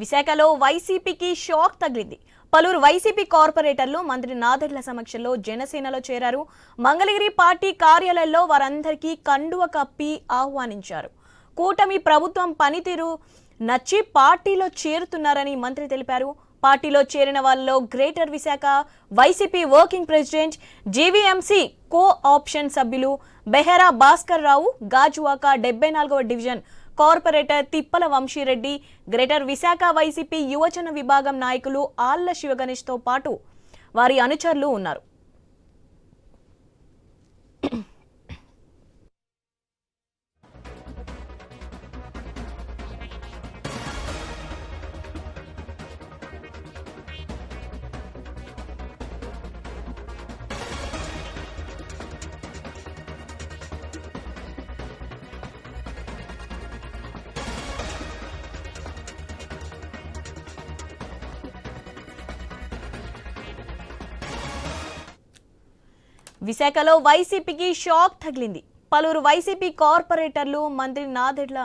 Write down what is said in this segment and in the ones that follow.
విశాఖలో వైసీపీకి షాక్ తగిలింది. పలువురు వైసీపీ కార్పొరేటర్లు మంత్రి నాదెడ్ల సమక్షంలో జనసేనలో చేరారు. మంగళగిరి పార్టీ కార్యాలయంలో వారందరికీ కండువ కప్పి ఆహ్వానించారు. కూటమి ప్రభుత్వం పనితీరు నచ్చి పార్టీలో చేరుతున్నారని మంత్రి తెలిపారు. పార్టీలో చేరిన వాళ్ళలో greater Visakha YCP working president GVMC co option సభ్యులు బెహరా భాస్కర్ రావు గాజువాక డెబ్బై నాలుగవ division corporator Tippala Vamsi Reddy greater Visakha YCP యువజన విభాగం నాయకులు ఆళ్ళ శివగణేష్తో పాటు వారి అనుచరులు ఉన్నారు. విశాఖలో వైసీపీకి షాక్ తగిలింది. పలువురు వైసీపీ కార్పొరేటర్లు మంత్రి నాదెడ్ల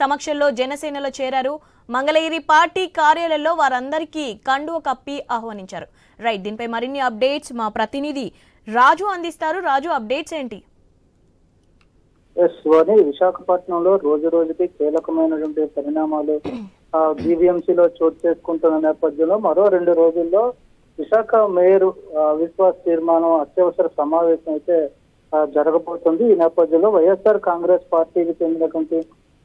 సమక్షంలో జనసేనలో చేరారు. మంగళగిరి పార్టీ కార్యాలయంలో వారందరికీ కండువ కప్పి ఆహ్వానించారు. రైట్ దీనిపై మరిన్ని అప్డేట్స్ మా ప్రతినిధి రాజు అందిస్తారు. రాజు అప్డేట్స్ ఏంటి? ఎస్ విశాఖపట్నంలో రోజు రోజుకి కీలకమైనటువంటి పరిణామాలు జీవీఎంసీలో చోటు చేసుకుంటున్న నేపథ్యంలో మరో రెండు రోజుల్లో విశాఖ మేయర్ అవిశ్వాస తీర్మానం అత్యవసర సమావేశం అయితే జరగబోతుంది. ఈ నేపథ్యంలో వైఎస్ఆర్ కాంగ్రెస్ పార్టీకి చెందినటువంటి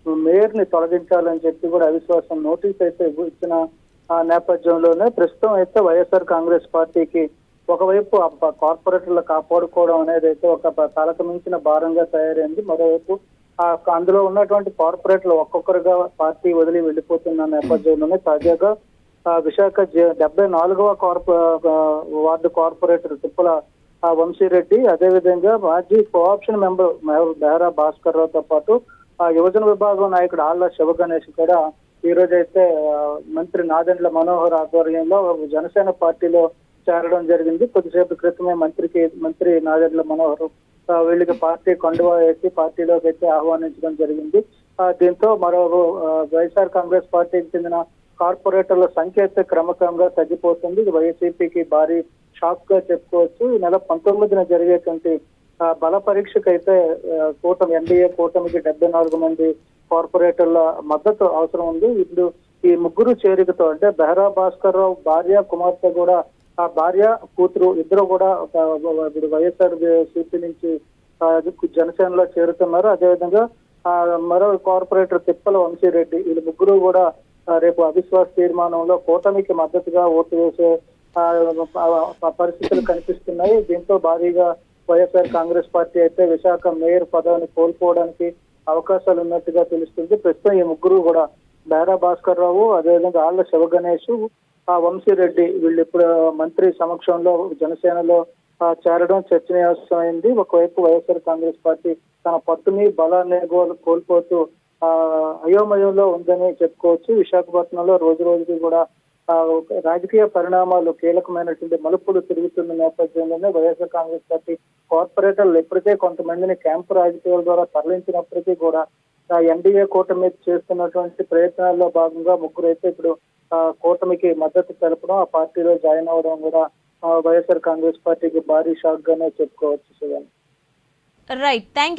మేయర్ని తొలగించాలని చెప్పి కూడా అవిశ్వాసం నోటీస్ అయితే ఇచ్చిన ఆ నేపథ్యంలోనే ప్రస్తుతం అయితే వైఎస్ఆర్ కాంగ్రెస్ పార్టీకి ఒకవైపు ఆ కార్పొరేటర్లు కాపాడుకోవడం అనేది అయితే ఒక ప- తలకు మించిన భారంగా తయారైంది. మరోవైపు అందులో ఉన్నటువంటి కార్పొరేటర్లు ఒక్కొక్కరుగా పార్టీ వదిలి వెళ్ళిపోతున్న నేపథ్యంలోనే తాజాగా విశాఖ డెబ్బై నాలుగవ కార్పొ వార్డు కార్పొరేటర్ తిప్పల ఆ, వంశీరెడ్డి అదేవిధంగా మాజీ co option member Meher Behara Bhaskar రావుతో పాటు ఆ యువజన విభాగం నాయకుడు ఆళ్ళ శివగణేష్ కూడా ఈ రోజు అయితే మంత్రి నాదెండ్ల మనోహర్ ఆధ్వర్యంలో జనసేన పార్టీలో చేరడం జరిగింది. కొద్దిసేపు క్రితమే మంత్రికి మంత్రి నాదెండ్ల మనోహర్ వీళ్ళకి పార్టీ కండువా వేసి పార్టీలోకి అయితే ఆహ్వానించడం జరిగింది. దీంతో మరో వైఎస్ఆర్ కాంగ్రెస్ పార్టీకి చెందిన కార్పొరేటర్ల సంఖ్య అయితే క్రమక్రమంగా తగ్గిపోతుంది. ఇది వైసీపీకి భారీ షాక్గా చెప్పుకోవచ్చు. ఈ నెల పంతొమ్మిదిన జరిగేటువంటి బల పరీక్షకైతే కూటమి ఎన్డీఏ కూటమికి డెబ్బై నాలుగు మంది కార్పొరేటర్ల మద్దతు అవసరం ఉంది. ఇప్పుడు ఈ ముగ్గురు చేరికతో అంటే బెహరా భాస్కర్ రావు భార్య కుమార్తె కూడా ఆ భార్య కూతురు ఇద్దరు కూడా ఒక ఇప్పుడు వైఎస్ఆర్ సిపి నుంచి జనసేనలో చేరుతున్నారు. అదేవిధంగా మరో కార్పొరేటర్ తిప్పల వంశీరెడ్డి వీళ్ళు ముగ్గురు కూడా రేపు అవిశ్వాస తీర్మానంలో కూటమికి మద్దతుగా ఓటు వేసే పరిస్థితులు కనిపిస్తున్నాయి. దీంతో భారీగా వైఎస్ఆర్ కాంగ్రెస్ పార్టీ అయితే విశాఖ మేయర్ పదవిని కోల్పోవడానికి అవకాశాలు ఉన్నట్టుగా తెలుస్తుంది. ప్రస్తుతం ఈ ముగ్గురు కూడా బేరా భాస్కర్ రావు అదేవిధంగా ఆళ్ళ శివగణేష్ ఆ వంశీరెడ్డి వీళ్ళు ఇప్పుడు మంత్రి సమక్షంలో జనసేనలో చేరడం చర్చనీయాంశమైంది. ఒకవైపు వైఎస్ఆర్ కాంగ్రెస్ పార్టీ తన పట్టుని బలాన్ని కోల్పోతూ అయోమయంలో ఉందని చెప్పుకోవచ్చు. విశాఖపట్నంలో రోజు రోజుకి కూడా రాజకీయ పరిణామాలు కీలకమైనటువంటి మలుపులు తిరుగుతున్న నేపథ్యంలోనే వైఎస్ఆర్ కాంగ్రెస్ పార్టీ కార్పొరేటర్లు ఇప్పటికే కొంతమందిని క్యాంపు రాజకీయాల ద్వారా తరలించినప్పటికీ కూడా ఎన్డీఏ కూటమి చేస్తున్నటువంటి ప్రయత్నాల్లో భాగంగా ముగ్గురు అయితే ఇప్పుడు కూటమికి మద్దతు తెలపడం ఆ పార్టీలో జాయిన్ అవ్వడం కూడా వైఎస్ఆర్ కాంగ్రెస్ పార్టీకి భారీ షాక్ గానే చెప్పుకోవచ్చు శివన్ రైట్ థ్యాంక్